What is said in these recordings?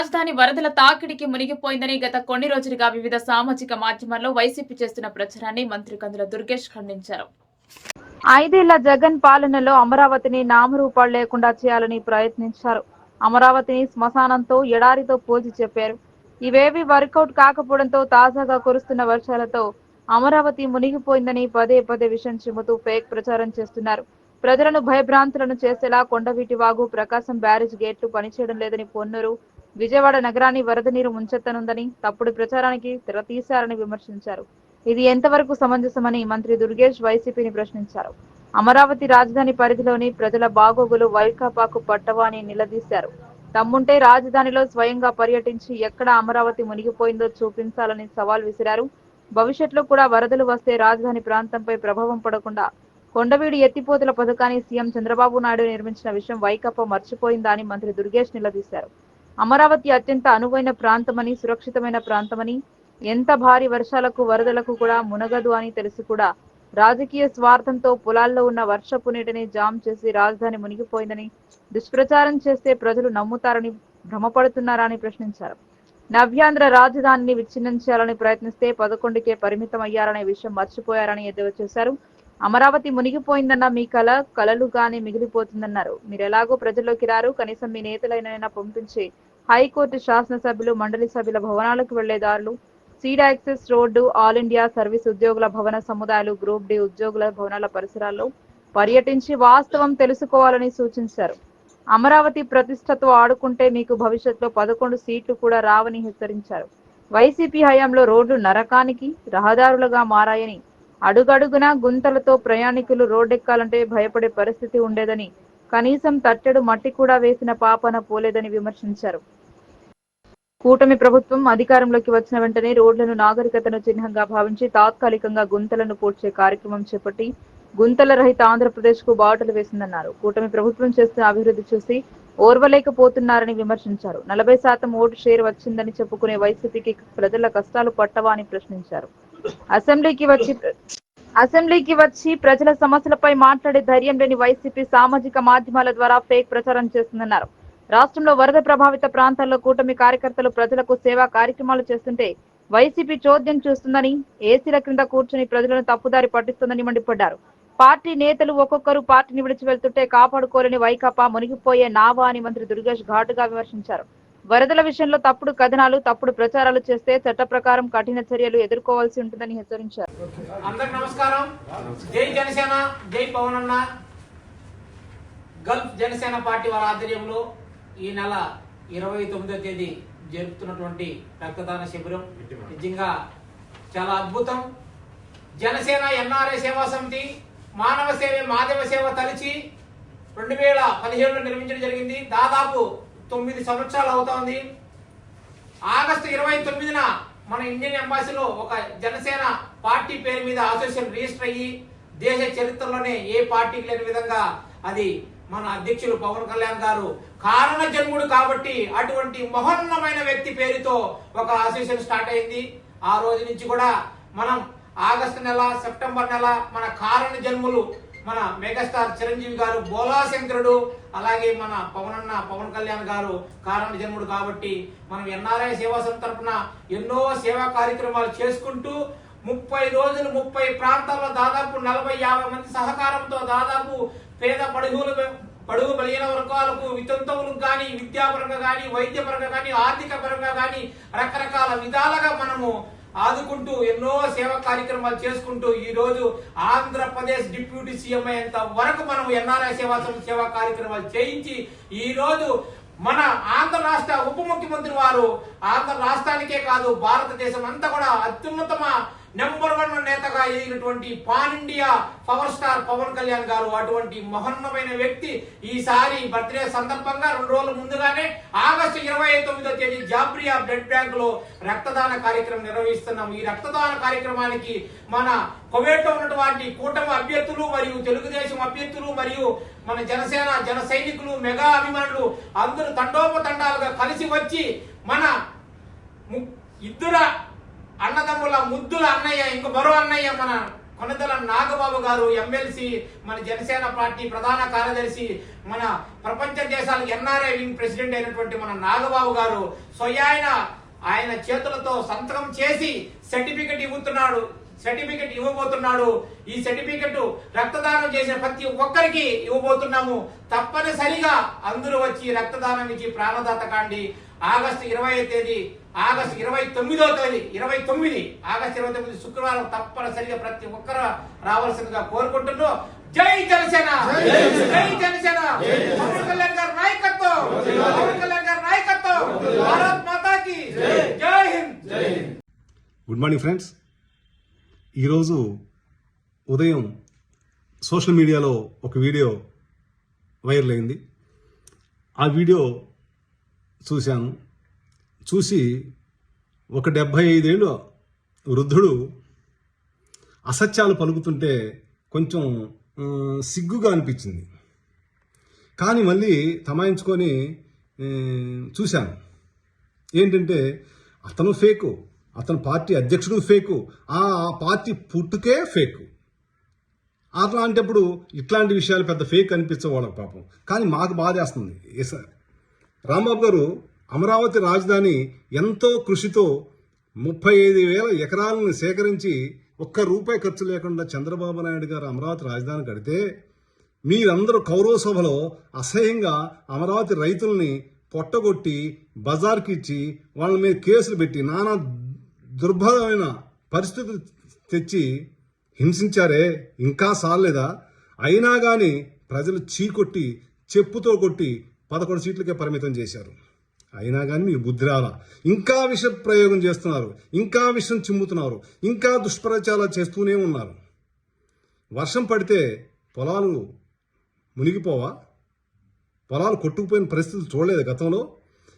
రాజధాని వరదల తాకిడికి మునిగిపోయిందని గత కొన్ని రోజులుగా వివిధ సామాజిక మాధ్యమాల్లో వైసీపీ చేస్తున్న ప్రచారాన్ని మంత్రి కందుల దుర్గేష్ ఖండించారు. ఐదేళ్ళ జగన్ పాలనలో అమరావతిని నామరూపాలు లేకుండా చేయాలని ప్రయత్నించారు. అమరావతిని శ్మశానంతో ఎడారితో పోల్చి చెప్పారు. ఇవేవి వర్కౌట్ కాకపోవడంతో తాజాగా కురుస్తున్న వర్షాలతో అమరావతి మునిగిపోయిందని పదే పదే విషయం చిమ్ముతూ ఫేక్ ప్రచారం చేస్తున్నారు. ప్రజలను భయభ్రాంతులను చేసేలా కొండవీటి వాగు ప్రకాశం బ్యారేజ్ గేట్లు పనిచేయడం లేదని పొన్నూరు విజయవాడ నగరాన్ని వరద నీరు ముంచెత్తనుందని తప్పుడు ప్రచారానికి తెరతీశారని విమర్శించారు. ఇది ఎంతవరకు సమంజసమని మంత్రి దుర్గేష్ వైసీపీని ప్రశ్నించారు. అమరావతి రాజధాని పరిధిలోని ప్రజల బాగోగులు వైకాపాకు పట్టవా అని నిలదీశారు. తమ్ముంటే రాజధానిలో స్వయంగా పర్యటించి ఎక్కడ అమరావతి మునిగిపోయిందో చూపించాలని సవాల్ విసిరారు. భవిష్యత్తులో కూడా వరదలు వస్తే రాజధాని ప్రాంతంపై ప్రభావం పడకుండా కొండవీడి ఎత్తిపోతుల పథకాన్ని సీఎం చంద్రబాబు నాయుడు నిర్మించిన విషయం వైకాపా మర్చిపోయిందా అని మంత్రి దుర్గేష్ నిలదీశారు. అమరావతి అత్యంత అనువైన ప్రాంతమని సురక్షితమైన ప్రాంతమని ఎంత భారీ వర్షాలకు వరదలకు కూడా మునగదు అని తెలిసి కూడా రాజకీయ స్వార్థంతో పొలాల్లో ఉన్న వర్షపు నీటిని జామ్ చేసి రాజధాని మునిగిపోయిందని దుష్ప్రచారం చేస్తే ప్రజలు నమ్ముతారని భ్రమపడుతున్నారని ప్రశ్నించారు. నవ్యాంధ్ర రాజధానిని విచ్ఛిన్నం చేయాలని ప్రయత్నిస్తే పదకొండుకే పరిమితం అయ్యారనే విషయం మర్చిపోయారని ఎద్దేవా చేశారు. అమరావతి మునిగిపోయిందన్న మీ కల కలలుగానే మిగిలిపోతుందన్నారు. మీరు ఎలాగో ప్రజల్లోకి రారు కనీసం మీ నేతలైన పంపించి హైకోర్టు శాసనసభ్యులు మండలి సభ్యుల భవనాలకు వెళ్ళే దారులు seed access road all India service ఉద్యోగుల భవన సముదాయాలు గ్రూప్ డి ఉద్యోగుల భవనాల పరిసరాల్లో పర్యటించి వాస్తవం తెలుసుకోవాలని సూచించారు. అమరావతి ప్రతిష్టతో ఆడుకుంటే మీకు భవిష్యత్తులో పదకొండు సీట్లు కూడా రావని హెచ్చరించారు. వైసీపీ హయాంలో రోడ్లు నరకానికి రహదారులుగా మారాయని అడుగడుగునా గుంతలతో ప్రయాణికులు రోడ్డెక్కాలంటే భయపడే పరిస్థితి ఉండేదని కనీసం తట్టెడు మట్టి కూడా వేసిన పాపన పోలేదని విమర్శించారు. కూటమి ప్రభుత్వం అధికారంలోకి వచ్చిన వెంటనే రోడ్లను నాగరికతను చిహ్నంగా భావించి తాత్కాలికంగా గుంతలను పూడ్చే కార్యక్రమం చేపట్టి గుంతల రహిత ఆంధ్రప్రదేశ్కు బాటలు వేసిందన్నారు. కూటమి ప్రభుత్వం చేస్తున్న అభివృద్ధి చూసి ఓర్వలేకపోతున్నారని విమర్శించారు. నలభై శాతం ఓటు షేర్ వచ్చిందని చెప్పుకునే వైసీపీకి ప్రజల కష్టాలు పట్టవా అని ప్రశ్నించారు. అసెంబ్లీకి వచ్చి అసెంబ్లీకి వచ్చి ప్రజల సమస్యలపై మాట్లాడే ధైర్యం లేని వైసీపీ సామాజిక మాధ్యమాల ద్వారా ఫేక్ ప్రచారం చేస్తుందన్నారు. రాష్ట్రంలో వరద ప్రభావిత ప్రాంతాల్లో కూటమి కార్యకర్తలు ప్రజలకు సేవా కార్యక్రమాలు చేస్తుంటే వైసీపీ చోద్యం చూస్తుందని ఏసీల క్రింద కూర్చుని ప్రజలను తప్పుదారి పట్టిస్తుందని మండిపడ్డారు. పార్టీ నేతలు ఒక్కొక్కరు పార్టీని విడిచి వెళ్తుంటే కాపాడుకోలేని వైకాపా మునిగిపోయే నావా అని మంత్రి దుర్గేష్ ఘాటుగా విమర్శించారు. వరదల విషయంలో తప్పుడు కథనాలు తప్పుడు ప్రచారాలు చేస్తే చట్ట ప్రకారం కఠిన చర్యలు ఎదుర్కోవాల్సి ఉంటుందని హెచ్చరించారు. అందరికి నమస్కారం. జై జనసేన జై పవన్ అన్న గల్ఫ్ జనసేన పార్టీ వారి ఆధ్వర్యంలో ఈ నెల ఇరవై తొమ్మిదో తేదీ జరుపుతున్నటువంటి రక్తదాన శిబిరం. నిజంగా చాలా అద్భుతం. జనసేన ఎన్ఆర్ఐ సేవా సమితి మానవ సేవ మాధవ సేవ తలిచి రెండు వేల పదిహేడులో నిర్మించడం జరిగింది. దాదాపు తొమ్మిది సంవత్సరాలు అవుతోంది. ఆగస్టు ఇరవై తొమ్మిదిన మన ఇండియన్ ఎంబాసీలో ఒక జనసేన పార్టీ పేరు మీద అసోసియేషన్ రిజిస్టర్ అయ్యి దేశ చరిత్రలోనే ఏ పార్టీకి లేని విధంగా అది మన అధ్యక్షులు పవన్ కళ్యాణ్ గారు కారణ జన్ముడు కాబట్టి అటువంటి మహోన్నమైన వ్యక్తి పేరుతో ఒక అసోసియేషన్ స్టార్ట్ అయింది. ఆ రోజు నుంచి కూడా మనం ఆగస్టు నెల సెప్టెంబర్ నెల మన కారణ జన్ములు మన మెగాస్టార్ చిరంజీవి గారు బోలాశంకరుడు అలాగే మన పవన్ అన్న పవన్ కళ్యాణ్ గారు కారణ జన్ముడు కాబట్టి మనం ఎన్ఆర్ఐ సేవా సంఘం తరఫున ఎన్నో సేవా కార్యక్రమాలు చేసుకుంటూ ముప్పై రోజులు ముప్పై ప్రాంతాల్లో దాదాపు నలభై యాభై మంది సహకారంతో దాదాపు పేద పడుగులు పడుగు బలిగిన వర్గాలకు వితంతువులకు కానీ విద్యాపరంగా కానీ వైద్యపరంగా కానీ ఆర్థిక పరంగా కానీ రకరకాల విధాలుగా మనము ఆదుకుంటూ ఎన్నో సేవా కార్యక్రమాలు చేసుకుంటూ ఈ రోజు ఆంధ్రప్రదేశ్ డిప్యూటీ సీఎం అయ్యేంత వరకు మనం ఎన్ఆర్ఐ సేవా సంస్థ సేవా కార్యక్రమాలు చేయించి ఈ రోజు మన ఆంధ్ర రాష్ట్ర ఉప ముఖ్యమంత్రి వారు ఆంధ్ర రాష్ట్రానికే కాదు భారతదేశం అంతా కూడా అత్యున్నతమ నెంబర్ వన్ నేతగా ఎదిగినటువంటి pan India power star Pawan Kalyan garu అటువంటి మహోన్నమైన వ్యక్తి ఈసారి బర్త్డే సందర్భంగా రెండు రోజుల ముందుగానే ఆగస్టు ఇరవై తొమ్మిదో తేదీ జాబ్రియా బ్లడ్ బ్యాంక్లో రక్తదాన కార్యక్రమం నిర్వహిస్తున్నాం. ఈ రక్తదాన కార్యక్రమానికి మన కువైట్లో ఉన్నటువంటి కూటమి అభ్యర్థులు మరియు తెలుగుదేశం అభ్యర్థులు మరియు మన జనసేన జన సైనికులు మెగా అభిమానులు అందరూ తండోపతండాలుగా కలిసి వచ్చి మన ము- ఇద్దర అన్నదమ్ముల ముద్దుల అన్నయ్య ఇంక మరో అన్నయ్య మన కొనదల నాగబాబు గారు ఎమ్మెల్సీ మన జనసేన పార్టీ ప్రధాన కార్యదర్శి మన ప్రపంచ దేశాలకు ఎన్ఆర్ఐ వింగ్ ప్రెసిడెంట్ అయినటువంటి మన నాగబాబు గారు స్వయాయన ఆయన చేతులతో సంతకం చేసి సర్టిఫికెట్ ఇవ్వుతున్నాడు సర్టిఫికెట్ ఇవ్వబోతున్నాడు. ఈ సర్టిఫికెట్ రక్తదానం చేసిన ప్రతి ఒక్కరికి ఇవ్వబోతున్నాము. తప్పనిసరిగా అందరూ వచ్చి రక్తదానం ఇచ్చి ప్రాణదాత కాండి. ఆగస్టు ఇరవై తేదీ ఆగస్టు ఇరవై తొమ్మిదో తేదీ ఇరవై తొమ్మిది ఆగస్టు ఇరవై తొమ్మిది శుక్రవారం తప్పనిసరిగా ప్రతి ఒక్కరు రావాల్సిందిగా కోరుకుంటున్నాం జై జనసేన! జై జనసేన! పవన్ కళ్యాణ్ గారి నాయకత్వం! పవన్ కళ్యాణ్ గారి నాయకత్వం! భారత్ మాతాకి! జై హింద్! గుడ్ మార్నింగ్ ఫ్రెండ్స్ ఈరోజు ఉదయం సోషల్ మీడియాలో ఒక వీడియో వైరల్ అయింది. ఆ వీడియో చూశాను. చూసి ఒక డెబ్భై ఐదేళ్ళు వృద్ధుడు అసత్యాలు పలుకుతుంటే కొంచెం సిగ్గుగా అనిపించింది. కానీ మళ్ళీ తమాయించుకొని చూశాను. ఏంటంటే అతను ఫేకు. అతను పార్టీ అధ్యక్షుడు ఫేకు. ఆ పార్టీ పుట్టుకే ఫేకు. అట్లాంటప్పుడు ఇట్లాంటి విషయాలు పెద్ద ఫేక్ అనిపించే వాళ్ళకి పాపం. కానీ మాకు బాధేస్తుంది. ఎస్ రాంబాబు గారు అమరావతి రాజధాని ఎంతో కృషితో ముప్పై ఐదు వేల ఎకరాలను సేకరించి ఒక్క రూపాయి ఖర్చు లేకుండా చంద్రబాబు నాయుడు గారు అమరావతి రాజధాని కడితే మీరందరూ కౌరవ సభలో అసహ్యంగా అమరావతి రైతుల్ని పొట్టగొట్టి బజార్కి ఇచ్చి వాళ్ళ మీద కేసులు పెట్టి నానా దుర్భరమైన పరిస్థితులు తెచ్చి హింసించారే? ఇంకా సాలేదా అయినా కానీ ప్రజలు చీకొట్టి చెప్పుతో కొట్టి పదకొండు సీట్లకే పరిమితం చేశారు. అయినా కానీ మీ బుద్ధి రాలా ఇంకా విష ప్రయోగం చేస్తున్నారు. ఇంకా విషం చిమ్ముతున్నారు. ఇంకా దుష్ప్రచారాలు చేస్తూనే ఉన్నారు. వర్షం పడితే పొలాలు మునిగిపోవా? పొలాలు కొట్టుకుపోయిన పరిస్థితులు చూడలేదు గతంలో.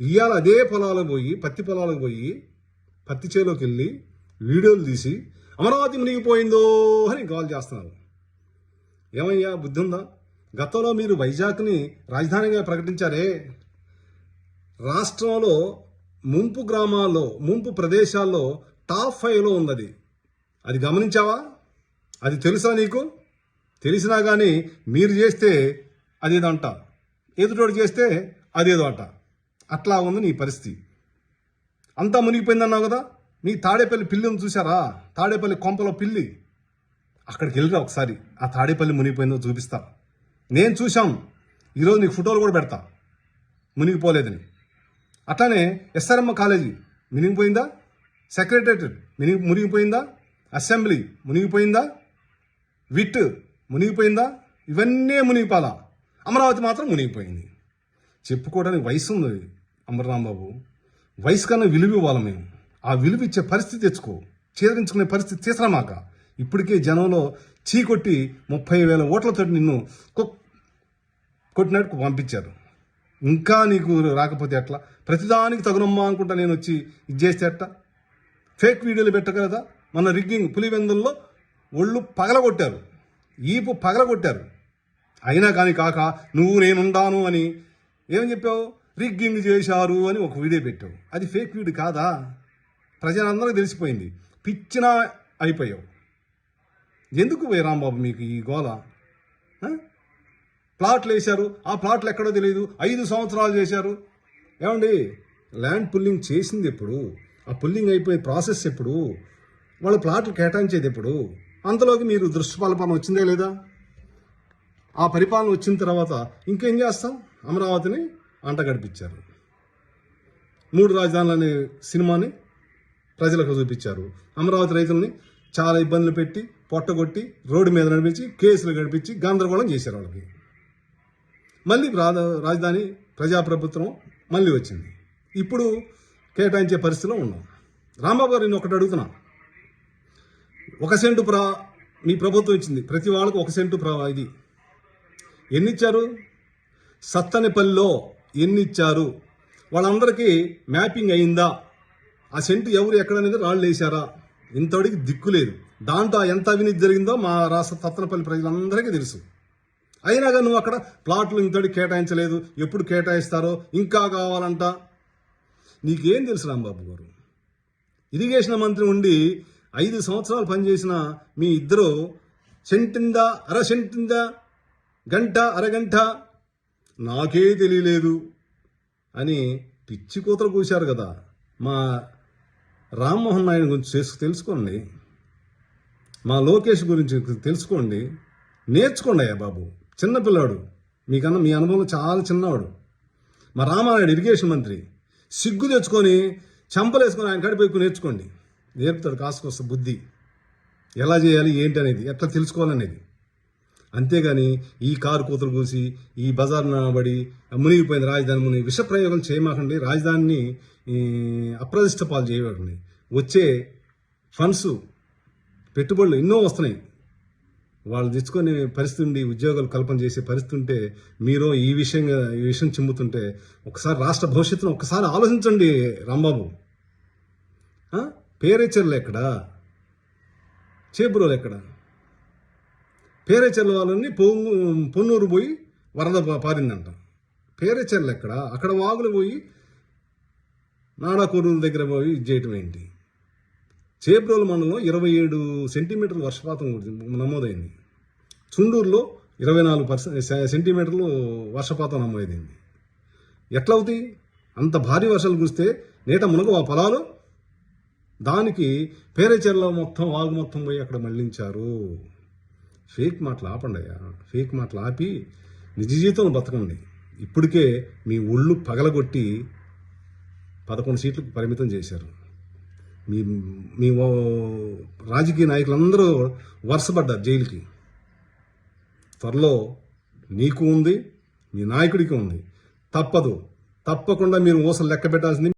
ఇవాళ అదే పొలాలకు పోయి పత్తి పొలాలకు పోయి పత్తి చేలోకి వెళ్ళి వీడియోలు తీసి అమరావతి మునిగిపోయిందో అని కాల్ చేస్తున్నారు. ఏమయ్యా బుద్ధి ఉందా గతంలో మీరు వైజాగ్ని రాజధానిగా ప్రకటించారే. రాష్ట్రంలో ముంపు గ్రామాల్లో ముంపు ప్రదేశాల్లో టాప్ ఫైవ్లో ఉన్నది. అది గమనించావా? అది తెలుసా నీకు? తెలిసినా కానీ మీరు చేస్తే అదేదో అంట. ఎదుటోడు చేస్తే అదేదో అంట. అట్లా ఉంది నీ పరిస్థితి. అంతా మునిగిపోయిందన్నావు కదా? నీ తాడేపల్లి పిల్లిని చూసారా తాడేపల్లి కొంపలో పిల్లి. అక్కడికి వెళ్ళిరా ఒకసారి. ఆ తాడేపల్లి మునిగిపోయిందో చూపిస్తా. నేను చూశాం. ఈరోజు నీకు ఫోటోలు కూడా పెడతా. మునిగిపోలేదని. అట్లానే ఎస్ఆర్ఎమ్మ కాలేజీ మునిగిపోయిందా? సెక్రటరేట్ మునిగి మునిగిపోయిందా? అసెంబ్లీ మునిగిపోయిందా? విట్ మునిగిపోయిందా? ఇవన్నీ మునిగిపోలా. అమరావతి మాత్రం మునిగిపోయింది. చెప్పుకోవడానికి వయసు ఉంది అమరరాంబాబు. వయసు కన్నా విలువ ఇవ్వాలి మేము. ఆ విలువ ఇచ్చే పరిస్థితి తెచ్చుకో. చేదరించుకునే పరిస్థితి తీసుకురామాక ఇప్పటికే జనంలో చీకొట్టి ముప్పై వేల ఓట్లతో నిన్ను కొ- కొట్టినట్టు పంపించారు. ఇంకా నీకు రాకపోతే ఎట్లా? ప్రతిదానికి తగునమ్మా అనుకుంటా నేను వచ్చి ఇది చేస్తే ఫేక్ వీడియోలు పెట్టగలదా? మన రిగ్గింగ్ పులివెందుల్లో ఒళ్ళు పగలగొట్టారు. ఈపు పగలగొట్టారు. అయినా కానీ కాక నువ్వు నేనుండాను అని ఏం చెప్పావు? రిగ్గింగ్ చేశారు అని ఒక వీడియో పెట్టావు. అది ఫేక్ వీడియో కాదా? ప్రజలందరికీ తెలిసిపోయింది. పిచ్చినా అయిపోయావు. ఎందుకు పోయి రాంబాబు మీకు ఈ గోల? ప్లాట్లు వేశారు. ఆ ప్లాట్లు ఎక్కడో తెలియదు ఐదు సంవత్సరాలు చేశారు. ఏమండి? ల్యాండ్ పుల్లింగ్ చేసింది ఎప్పుడు? ఆ పుల్లింగ్ అయిపోయే ప్రాసెస్ ఎప్పుడు? వాళ్ళ ప్లాట్లు కేటాయించేది ఎప్పుడు? అంతలోకి మీరు దృష్టిపాలపాలన వచ్చిందే లేదా? ఆ పరిపాలన వచ్చిన తర్వాత ఇంకేం చేస్తాం? అమరావతిని అంట గడిపించారు. మూడు రాజధానులు అనే సినిమాని ప్రజలకు చూపించారు. అమరావతి రైతుల్ని చాలా ఇబ్బందులు పెట్టి పొట్టగొట్టి రోడ్డు మీద నడిపించి కేసులు గడిపించి గందరగోళం చేశారు వాళ్ళకి. మళ్ళీ రా- రాజధాని ప్రజాప్రభుత్వం మళ్ళీ వచ్చింది. ఇప్పుడు కేటాయించే పరిస్థితిలో ఉన్నాం. రాంబాబు నేను ఒకటి అడుగుతున్నా. ఒక సెంటు ప్రా మీ ప్రభుత్వం ఇచ్చింది. ప్రతి వాళ్ళకు ఒక సెంటు ప్రా ఇది. ఎన్ని ఇచ్చారు సత్తెనపల్లిలో ఎన్ని ఇచ్చారు వాళ్ళందరికీ మ్యాపింగ్ అయిందా? ఆ సెంటు ఎవరు ఎక్కడ అనేది రాళ్ళు వేశారా? ఇంతవరకు దిక్కు లేదు. దాంట్లో ఎంత అవినీతి జరిగిందో మా రాష్ట్ర సత్తనపల్లి ప్రజలందరికీ తెలుసు. అయినా కానీ నువ్వు అక్కడ ప్లాట్లు ఇంతటి కేటాయించలేదు. ఎప్పుడు కేటాయిస్తారో ఇంకా కావాలంట. నీకేం తెలుసు రాంబాబు గారు? ఇరిగేషన్ మంత్రి ఉండి ఐదు సంవత్సరాలు పనిచేసిన మీ ఇద్దరు సెంటిందా అర సెంటిందా గంట అరగంట నాకే తెలియలేదు అని పిచ్చి కూతలు కూశారు కదా. మా రామ్మోహన్ నాయుడు గురించి చేసు తెలుసుకోండి. మా లోకేష్ గురించి తెలుసుకోండి. నేర్చుకోండి అయ్యా బాబు. చిన్నపిల్లాడు మీకన్నా మీ అనుభవం చాలా చిన్నవాడు. మా రామారాయుడు ఇరిగేషన్ మంత్రి. సిగ్గు తెచ్చుకొని చంపలేసుకొని ఆయన కాడిపోయి నేర్చుకోండి. నేర్పుతాడు కాసుకొస్త బుద్ధి. ఎలా చేయాలి ఏంటి అనేది ఎట్లా తెలుసుకోవాలనేది. అంతేగాని ఈ కారు కూతురు కూసి ఈ బజార్ నాబడి మునిగిపోయింది రాజధాని ముని విషప్రయోగం చేయమాకండి. రాజధానిని ఈ, అప్రదిష్ట పాలు చేయకండి వచ్చే ఫండ్స్ పెట్టుబడులు ఎన్నో వస్తున్నాయి. వాళ్ళు తెచ్చుకొని పరిస్థితి ఉండి ఉద్యోగాలు కల్పన చేసే పరిస్థితి ఉంటే మీరు ఈ విషయంగా ఈ విషయం చిమ్ముతుంటే ఒకసారి రాష్ట్ర భవిష్యత్తును ఒకసారి ఆలోచించండి రాంబాబు. పేరేచర్లు ఎక్కడ? చేపురోలు ఎక్కడ? పేరేచర్ల వాళ్ళని పొంగు పొన్నూరు పోయి వరద పారిందంట. పేరేచర్లు ఎక్కడ? అక్కడ వాగులు పోయి నాడాకూరు దగ్గర పోయి ఇది చేయటం ఏంటి? చేప్రోలు మండలం ఇరవై ఏడు సెంటీమీటర్ల వర్షపాతం నమోదైంది. చుండూరులో ఇరవై నాలుగు పర్సెంట్ సెంటీమీటర్లు వర్షపాతం నమోదైంది. ఎట్లవుతాయి? అంత భారీ వర్షాలు కురిస్తే నేట మునగవు ఆ పొలాలు? దానికి పేరేచెర్ల మొత్తం వాగు మొత్తం పోయి అక్కడ మళ్ళించారు ఫేక్ మాటలు ఆపండియా ఫేక్ మాటలు ఆపి నిజ జీవితం బతకండి ఇప్పటికే మీ ఒళ్ళు పగలగొట్టి పదకొండు సీట్లకు పరిమితం చేశారు. మీ మీ ఓ- రాజకీయ నాయకులందరూ వరుసపడ్డారు జైలుకి. త్వరలో నీకు ఉంది మీ నాయకుడికి ఉంది. తప్పదు. తప్పకుండా మీరు ఊసలు లెక్క పెట్టాల్సింది